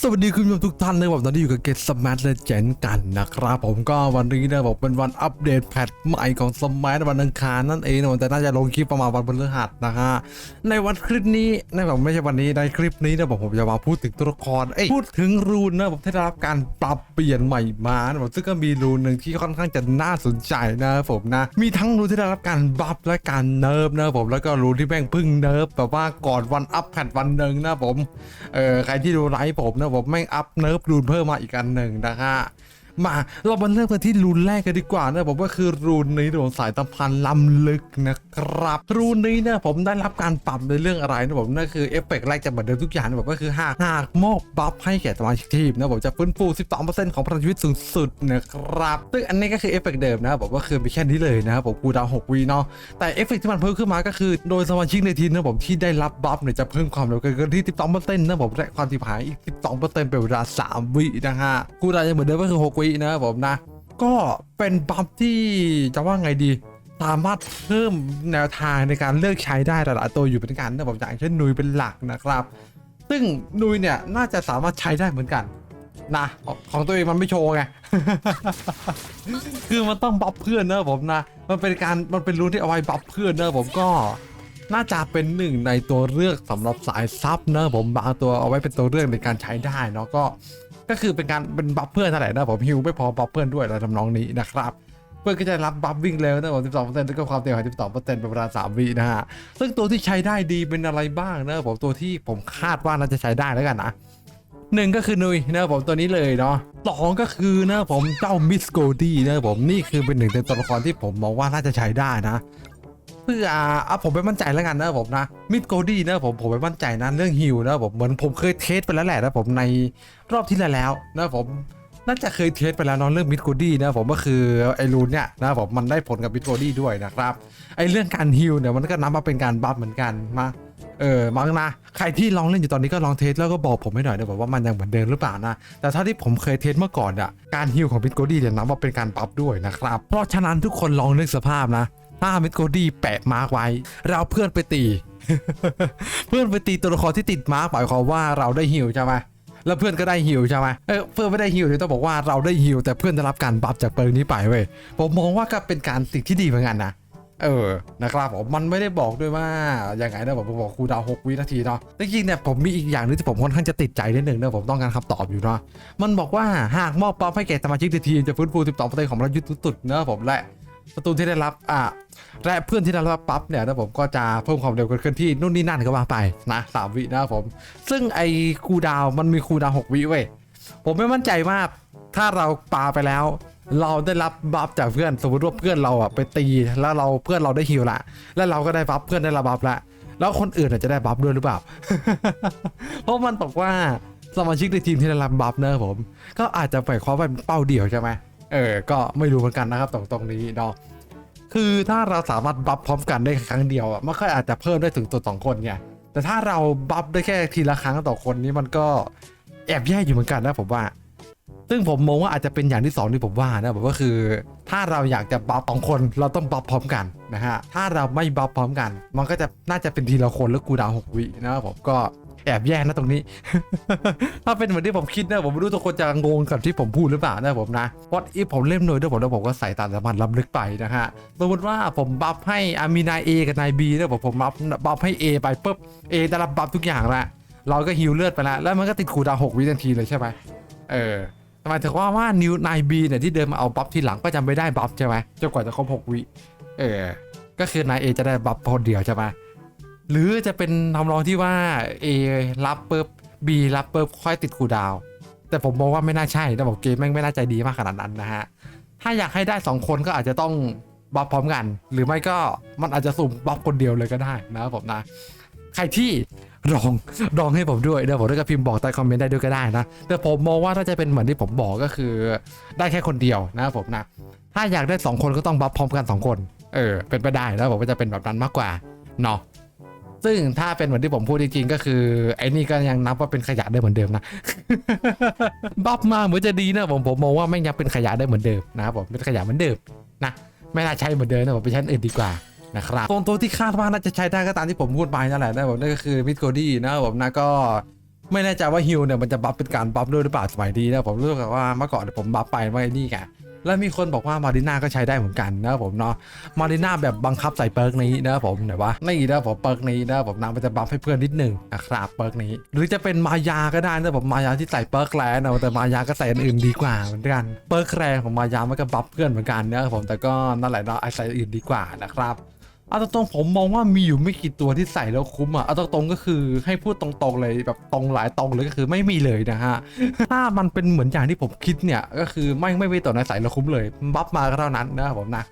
สวัสดีคุณผู้ชมทุกท่านนะครับตอนนี้อยู่กับเกตสมาร์ทเลเจนกันนะครับ ผมก็วันนี้นะบอกเป็นวันอัปเดตแพทใหม่ของสมาร์ทวันอังคารนั่นเองนะแต่น่าจะลงคลิปประมาณวันพฤหัสนะฮะในวันคลิปนี้นะผมไม่ใช่วันนี้ในคลิปนี้นะผมผมจะมาพูดถึงตัวละครเอ้ยพูดถึงรูนนะผมที่ได้รับการปรับเปลี่ยนใหม่มานะผมซึ่งก็มีรูนหนึ่งที่ค่อนข้างจะน่าสนใจนะครับผมนะ มีทั้งรูนที่ได้รับการบัฟและการเนิร์ฟนะผมแล้วก็รูนที่แม่งพึ่งเนิร์ฟแบบว่าก่อนวันอัพแพทวันหนึ่งนะผมเออใครที่ดูไลฟ์ผมมนะผมแม่งอัพเนิร์ฟรูนเพิ่มมาอีกอันหนึ่งนะฮะ มาเรามาเริ่มกันที่รูนแรกกันดีกว่านะผมก็คือรูนนี้ของสายตะพันล้ำลึกนะครับ รูนนี้นี่ยผมได้รับการปรับในเรื่องอะไรนะผมนั่นคือเอฟเฟกต์แรกจะเหมือนเดิมทุกอย่างนะผมก็คือหากหากมอบบัฟให้แก่สมาชิกทีมนะผมจะฟื้นฟู 12%ของพลังชีวิตสูงสุดนะครับซึ่งอันนี้ก็คือเอฟเฟกต์เดิมนะผมก็คือมีแค่นี้เลยนะครับผมกูดาว6วีเนาะแต่เอฟเฟกต์ที่มันเพิ่มขึ้นมาก็คือโดยสมาชิกในทีมนะผมที่ได้รับบัฟเนี่ยจะเพิ่มความเร็วเกินที่ 12%นะผมและความถี่หายอีก 12%เป็นเวลา 3 วินะฮะกูดาวยังเหมือนเดิมก็คือ6วินะผมนะ ก็เป็นบัฟที่จะว่าไงดีสามารถเพิ่มแนวทางในการเลือกใช้ได้หลายๆตัวอยู่เป็นกันนะผมอย่างเช่นนุยเป็นหลักนะครับ ซึ่งนุยเนี่ยน่าจะสามารถใช้ได้เหมือนกันนะของตัวเองมันไม่โชว์ไง คือมันต้องบัฟเพื่อนนะผมนะ มันเป็นการมันเป็นรูนที่เอาไว้บัฟเพื่อนนะผมก็น่าจะเป็นหนึ่งในตัวเลือกสำหรับสายซับนะผมบางตัวเอาไว้เป็นตัวเลือกในการใช้ได้เนาะก็ ก็คือเป็นการเป็นบัฟเพื่อนเท่าไหร่นะผมฮิวไม่พอบัฟเพื่อนด้วยอะไรทำนองนี้นะครับเพื่อนก็จะรับบัฟวิ่งเร็วนะผม12%แล้วก็ความเร็วของ12%เป็นเวลา3วินะฮะซึ่งตัวที่ใช้ได้ดีเป็นอะไรบ้างนะผมตัวที่ผมคาดว่าน่าจะใช้ได้แล้วกันนะหนึ่งก็คือนุยนะผมตัวนี้เลยเนาะสองก็คือนะผมเจ้ามิสโกดี้นะผมนี่คือเป็นหนึ่งในตัวละครที่ผมมองว่าน่าจะใช้ได้นะ เพื่ออ่าอะผมไม่มั่นใจแล้วกันนะผมนะมิดโกดี้นะผมผมไม่มั่นใจนะเรื่องฮิวนะผมเหมือนผมเคยเทสไปแล้วแหละนะผมในรอบที่แล้วนะผมน่าจะเคยเทสไปแล้วนาะเรื่องมิดโกดี้นะผมก็คือไอรูนเนี่ยนะผมมันได้ผลกับมิดโกดี้ด้วยนะครับไอเรื่องการฮิวเนี่ยมันก็นับมาเป็นการบัฟเหมือนกันมาเออมังนะใครที่ลองเล่นอยู่ตอนนี้ก็ลองเทสแล้วก็บอกผมให้หน่อยนะผมว่ามันยังเหมือนเดิมหรือเปล่านะแต่เท่าที่ผมเคยเทสเมื่อก่อนอะการฮิวของมิดโกดี้เนี่ยนับว่าเป็นการบัฟด้วยนะครับเพราะฉะนั้นทุกคนลองนึกสภาพนะ ถ้ามิดโกดี้แปะมาร์กไว้ เราเพื่อนไปตี เพื่อนไปตีตัวละครที่ติดมาร์กหมายความว่าเราได้ฮิวใช่ไหมแล้วเพื่อนก็ได้ฮิวใช่ไหมเออเพื่อนไม่ได้ฮิวเดี๋ยต้องบอกว่าเราได้ฮิวแต่เพื่อนได้รับการบัฟจากเปิร์นี้ไปเว้ยผมมองว่าก็เป็นการสิ่งที่ดีเหมือนกันนะเออ นะครับผม มันไม่ได้บอกด้วยว่า อย่างไงนะผมบอกครูดาว 6 วินาทีเนาะแต่จริงเนี่ยผมมีอีกอย่างนึงที่ผมค่อนข้างจะติดใจนิดหนึ่งนะผมต้องการคำตอบอยู่เนาะ มันบอกว่าหากมอบบัฟให้แก่สมาชิกทีมจะฟื้นฟู12%ของเรายุทธสุดเนะผมแหละ ประตูที่ได้รับอะและเพื่อนที่ได้รับปั๊บเนี่ยนะผมก็จะเพิ่มความเร็วเกิดขึ้นที่นู่นนี่นั่นก็ว่าไปนะสามวินะครับผม ซึ่งไอ้คูดาวมันมีคูดาวหกวิเว้ยผมไม่มั่นใจว่าถ้าเราปาไปแล้ว เราได้รับบัฟจากเพื่อนสมมติว่าเพื่อนเราอะไปตีแล้วเราเพื่อนเราได้ฮิวละแล้วเราก็ได้บัฟเพื่อนได้รับบัฟละแล้วคนอื่นอาจจะได้บัฟด้วยหรือเปล่า เพราะมันบอกว่าสมาชิกในทีมที่ได้รับบัฟเนอะผม ก็อาจจะไปคว้าเป็นเป้าเดียวใช่ไหม เออ ก็ไม่รู้เหมือนกันนะครับตรงตรงนี้เนาะคือถ้าเราสามารถบัฟพร้อมกันได้ครั้งเดียวอะมันก็อาจจะเพิ่มได้ถึงตัวสองคนไงแต่ถ้าเราบัฟได้แค่ทีละครั้งต่อคนนี้มันก็แอบแย่อยู่เหมือนกันนะผมว่า ซึ่งผมมองว่าอาจจะเป็นอย่างที่สองที่ผมว่านะผมก็คือ ถ้าเราอยากจะบัฟสองคนเราต้องบัฟพร้อมกันนะฮะถ้าเราไม่บัฟพร้อมกัน มันก็จะน่าจะเป็นทีละคนแล้วกูดาวหกวินะครับผมก็ แอบแย่นะตรงนี้ ถ้าเป็นเหมือนที่ผมคิดนะผมไม่รู้ทุกคนจะงงกับที่ผมพูดหรือเปล่านะผมนะวัดอีผมเล่นหน่วยด้วยผมแล้วผมก็ใส่ตามสมารถล้ำลึกไปนะฮะสมมติว่าผมบัฟให้อามีนายเอกับนายบีนะผมผมบัฟบัฟให้ A ไปปุ๊บ A ได้รับบัฟทุกอย่างละเราก็ฮิวเลือดไปล้วแล้วมันก็ติดคูดาวหกวินาทีเลยใช่ไหมเออหมายถึงว่าว่านิวนายบีเนี่ยที่เดินมาเอาบัฟทีหลังก็จะไม่ได้บัฟใช่ไหมจนกว่าจะครบหกวิเออก็คือนายเอจะได้บัฟคนเดียวใช่ไหม หรือจะเป็นทำนองที่ว่า A รับปุ๊บ B รับปุ๊บค่อยติดคูดาว แต่ผมมองว่าไม่น่าใช่นะบอกเกมแม่งไม่น่าใจดีมากขนาดนั้นนะฮะ ถ้าอยากให้ได้ 2 คนก็อาจจะต้องบัฟพร้อมกัน หรือไม่ก็มันอาจจะสุ่มบัฟคนเดียวเลยก็ได้นะครับผมนะ ใครที่ลองลองให้ผมด้วยเดี๋ยวผมก็พิมพ์บอกใต้คอมเมนต์ได้ด้วยก็ได้นะ แต่ผมมองว่าถ้าจะเป็นเหมือนที่ผมบอกก็คือ ได้แค่คนเดียวนะครับผมนะ ถ้าอยากได้ 2 คนก็ต้องบัฟพร้อมกัน 2 คน เออเป็นไปได้แล้วผมก็จะเป็นแบบนั้นมากกว่าเนาะ ซึ่งถ้าเป็นเหมือนที่ผมพูดจริงๆก็คือ ไอ้นี่ก็ยังนับว่าเป็นขยะได้เหมือนเดิมนะ บัฟมาเหมือนจะดีนะผมผมมองว่าไม่งยังเป็นขยะได้เหมือนเดิมนะครับผมเป็นขยะเหมือนเดิมนะไม่น่าใช้เหมือนเดิมนะผมไปใช้อันอื่นดีกว่านะครับตัวตัวที่คาดว่าน่าจะใช้ได้ก็ตามที่ผมพูดไปนั่นแหละนะผมนั่นก็คือมิดโกดี้นะผมนะก็ไม่แน่ใจว่าฮิลเนี่ยมันจะบัฟเป็นการบัฟด้วยหรือเปล่าสมัยนี้นะผมรู้สึกว่าเมื่อก่อนผมบัฟไปว่าไอ้นี่ไง แล้วมีคนบอกว่ามาริน่าก็ใช้ได้เหมือนกันนะครับผมเนาะมาริน่าแบบบังคับใส่เปิร์กนี้นะครับผมไหนวะนี่นะครับผมเปิร์กนี้นะครับผมนะมันจะบัฟให้เพื่อนนิดหนึ่งนะครับเปิร์กนี้ หรือจะเป็นมายาก็ได้นะครับผมมายาที่ใส่เปิร์กแรงนะแต่มายาก็ใส่อันอื่นดีกว่าเหมือนกันเปิร์กแรงของมายามันก็บัฟเพื่อนเหมือนกันนะครับผมแต่ก็นั่นแหละเนาะไอใส่อื่นดีกว่านะครับ เอาตรงๆผมมองว่ามีอยู่ไม่กี่ตัวที่ใส่แล้วคุ้มอะเอาตรงๆก็คือให้พูดตรงๆเลยแบบตรงหลายตรงเลยก็คือไม่มีเลยนะฮะ ถ้ามันเป็นเหมือนอย่างที่ผมคิดเนี่ยก็คือไม่ไม่มีตัวไหนใส่แล้วคุ้มเลย บัฟมาก็เท่านั้นนะครับผมนะ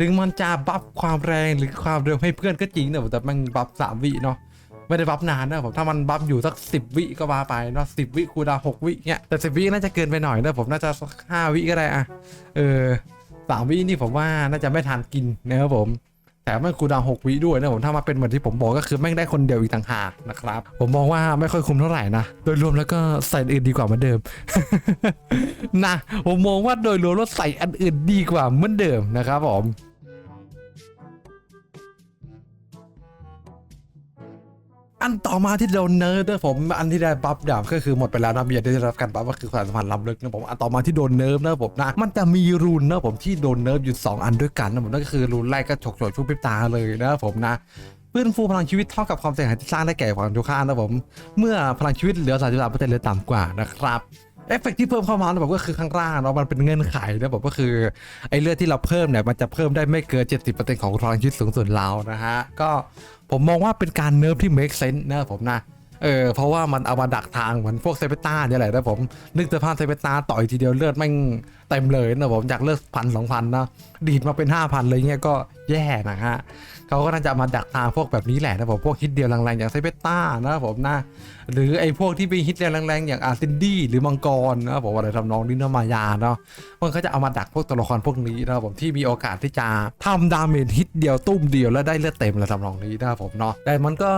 ถึงมันจะบัฟความแรงหรือความเร็วให้เพื่อนก็จริงนะแต่มันบัฟสามวิเนาะไม่ได้บัฟนานนะผมถ้ามันบัฟอยู่สักสิบวิก็มาไปเนาะสิบวิคูดาหกวิเนี่ยแต่สิบวิน่าจะเกินไปหน่อยนะผมน่าจะห้าวิก็ได้อะเออสามวินี่ผมว่าน่าจะไม่ทันกินนะครับผม แต่ไม่คูดาวหกวิด้วยนะผมถ้ามาเป็นเหมือนที่ผมบอกก็คือแม่งได้คนเดียวอีกต่างหากนะครับ ผมมองว่าไม่ค่อยคุ้มเท่าไหร่นะ โดยรวมแล้วก็ใส่อื่นดีกว่าเหมือนเดิมนะผมมองว่าโดยรวมแล้วใส่อันอื่นดีกว่าเหมือนเดิมนะครับผม อันต่อมาที่โดนเนิร์ฟนะผมอันที่ได้บัฟดาบก็คือหมดไปแล้วนะมียดได้รับการบัฟก็คือความสัมพันธ์ล้ำลึกนะผมอันต่อมาที่โดนเนิร์ฟนะผมนะมันจะมีรูนนะผมที่โดนเนิร์ฟอยู่สองอันด้วยกันนะผมนั่นก็คือรูนแรกก็ฉกฉวยชุบพิบตาเลยนะผมนะเพื่อนฟูพลังชีวิตเท่ากับความเสียหายที่สร้างได้แก่ฝั่งทุกข้านะผม เมื่อพลังชีวิตเหลือ 33%เหลือต่ำกว่านะครับ เอฟเฟกต์ที่เพิ่มเข้ามานะผมก็คือข้างล่างเนาะมันเป็นเงื่อนไขนะผมก็คือไอ้เลือดที่เราเพิ่มเนี่ยมันจะเพิ่มได้ไม่เกิน 70%ของพลังชีวิตสูงสุดเรานะฮะก็ผมมองว่าเป็นการเนิร์ฟที่ make sense นะผมนะเออเพราะว่ามันเอามาดักทางเหมือนพวกเซเปต้าเนี่ยแหละนะผมนึกแต่พานเซเปต้าต่อยทีเดียวเลือดแม่ง ต็มเลยนะผมจากเลือดพันสองพันนะดีดมาเป็นห้าพันเลยเงี้ยก็แย่นะฮะเขาก็น่าจะมาดักทางพวกแบบนี้แหละนะผมพวกฮิตเดียวแรงๆอย่างเซเปต้านะผมนะหรือไอ้พวกที่ไปฮิตเดียวแรงๆอย่างอาร์ซินดี้หรือมังกรนะผมอะไรทำนองนี้นะมายาเนาะมันก็จะเอามาดักพวกตัวละครพวกนี้นะผมที่มีโอกาสที่จะทำดาเมจฮิตเดียวตุ้มเดียวแล้วได้เลือดเต็มแล้วทำนองนี้นะผมเนาะแต่มันก็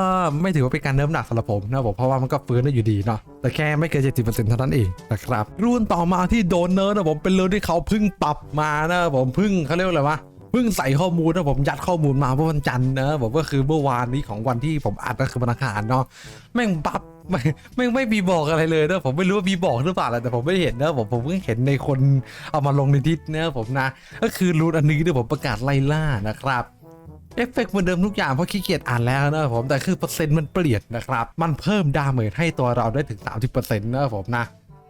ไม่ถือว่าเป็นการเนิร์ฟหนักสำหรับผมนะผมเพราะว่ามันก็ฟื้นได้อยู่ดีเนาะแต่แค่ไม่เกิน70%เปอร์เซ็นต์เท่านั้นเองนะครับรุ่นต่อมาที่โดนเนิร์ฟนะผมเป็นเรื่องที่เขาเพิ่งปรับมานะผมเพิ่งเขาเรียกอะไรวะเพิ่งใส่ข้อมูลนะผมยัดข้อมูลมาเมื่อวันจันทร์นะผมก็คือเมื่อวานนี้ของวันที่ผมอัดก็คือวันอังคารเนาะแม่งปรับไม่ไม่ไม่มีบอกอะไรเลยนะผมไม่รู้ว่ามีบอกหรือเปล่าแหละแต่ผมไม่เห็นนะผมผมเพิ่งเห็นในคนเอามาลงในดิสนะผมนะ ก็คือรูนอันนี้เนี่ยผมประกาศไล่ล่านะครับเอฟเฟกต์เหมือนเดิมทุกอย่างเพราะขี้เกียจอ่านแล้วนะผมแต่คือเปอร์เซ็นต์มันเปลี่ยนนะครับ มันเพิ่มดาเมจให้ตัวเราได้ถึง 30%นะครับผมนะ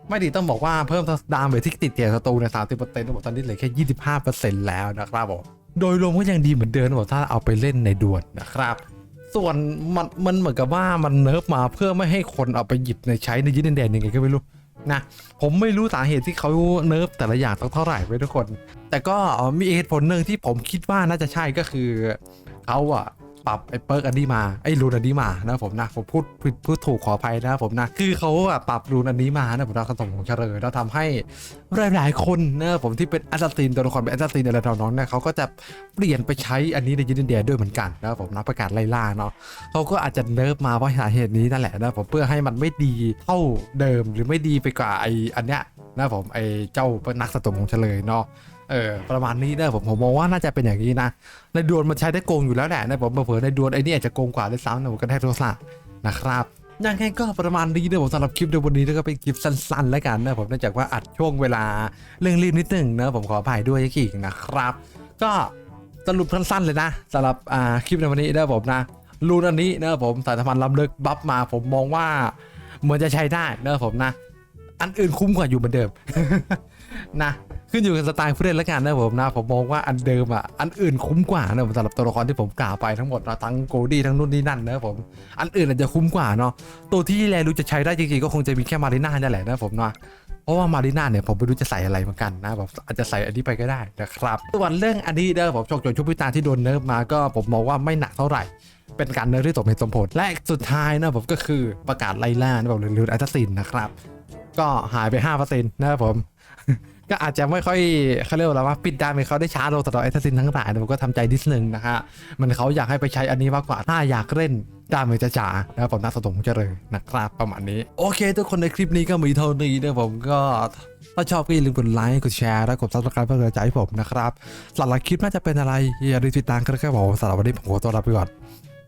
ไม่ดีต้องบอกว่าเพิ่มดาเมจที่ติดเตียศัตรูใน30%นะผมตอนนี้เหลือแค่25%แล้วนะครับผมโดยรวมก็ยังดีเหมือนเดิมนะผมถ้าเอาไปเล่นในดวลนะครับ ส่วนมันมันเหมือนกับว่ามันเนิร์ฟมาเพื่อไม่ให้คนเอาไปหยิบในใช้ในยึดดินแดนยังไงก็ไม่รู้นะผมไม่รู้สาเหตุที่เขาเนิร์ฟแต่ละอย่างสักเท่าไหร่ไว้ทุกคน แต่ก็มีเหตุผลหนึ่งที่ผมคิดว่าน่าจะใช่ก็คือเขาอะ ปรับไอ้เปิร์กอันนี้มาไอ้รูนอันนี้มานะผมนะผมพูดผิดพูดถูกขออภัยนะผมนะคือเขาอะปรับรูนอันนี้มานะผมนะคำตอบของเฉลยแล้วทำให้หลายๆคนนะผมที่เป็นอัสซินตัวละครเป็นอัสซินอะไรทำนองเนี่ยเขาก็จะเปลี่ยนไปใช้อันนี้ในยินแดนด้วยเหมือนกันนะผมนะประกาศไล่ล่าเนาะเขาก็อาจจะเนิร์ฟมาเพราะสาเหตุนี้นั่นแหละนะผมเพื่อให้มันไม่ดีเท่าเดิมหรือไม่ดีไปกว่าไออันเนี้ยนะผมไอเจ้านักสะสมของเฉลยเนาะ เออประมาณนี้นะผมผมมองว่าน่าจะเป็นอย่างนี้นะในดวลมันใช้ได้โกงอยู่แล้วแหละนะผมเผื่อในดวลไอ้นี่อาจจะโกงกว่าด้วยซ้ำนะผมก็ได้โทรศัพท์นะครับยังไงก็ประมาณนี้นะผมสำหรับคลิปในวันนี้ก็เป็นคลิปสั้นๆ แล้วกันนะผมเนื่องจากว่าอัดช่วงเวลาเร่งรีบนิดหนึงนะผมขออภัยด้วยอีกนะครับ ก็สรุปสั้นๆเลยนะสำหรับคลิปในวันนี้นะผมนะรูนอันนี้นะผมสายสัมพันธ์ล้ำลึกบัฟมาผมมองว่าเหมือนจะใช้ได้นะผมนะ อันอื่นคุ้มกว่าอยู่เหมือนเดิมนะ ขึ้นอยู่กับสไตล์ผู้เล่นแล้วกันนะผมนะผมมองว่าอันเดิมอะอันอื่นคุ้มกว่านะผมสำหรับตัวละครที่ผมกล่าวไปทั้งหมดนะทั้งโกลดี้ทั้งนู่นนี่นั่นนะผมอันอื่นอาจจะคุ้มกว่าเนาะตัวที่แลรู้จะใช้ได้จริงๆก็คงจะมีแค่มาริน่านี่แหละนะผมเนาะเพราะว่ามาริน่าเนี่ยผมไม่รู้จะใส่อะไรเหมือนกันนะแบบอาจจะใส่อันนี้ไปก็ได้นะครับส่วนเรื่องอันนี้เด้อผมชกจนชุบพิตาที่โดนเนิร์ฟมาก็ผมมองว่าไม่หนักเท่าไหร่ เป็นการเนิร์ฟที่สมเหตุสมผลและสุดท้ายนะผมก็คือประกาศไล่ล่านะผมหรือหรืออัตซินนะครับ ก็หายไป5%นะครับผม ก็อาจจะไม่ค่อยเขาเรียกว่าว่าปิดดาเมจเขาได้ช้าลงสำหรับแอสซัสซินทั้งหลายแต่ผมก็ทำใจนิดนึงนะฮะมันเขาอยากให้ไปใช้อันนี้มากกว่าถ้าอยากเล่นดาเมจจ๋านะครับผมน่าสะสมเจริญนะครับประมาณนี้ โอเค ทุกคนในคลิปนี้ก็มีเท่านี้นะผมก็ถ้าชอบก็อย่าลืมกดไลค์กดแชร์และกดซับสไครป์เพื่อกำลังใจให้ผมนะครับสำหรับคลิปน่าจะเป็นอะไรอย่าลืมติดตามกันนะครับผมสำหรับวันนี้ผมขอตัวลาไปก่อน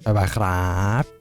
บ๊ายบายครับ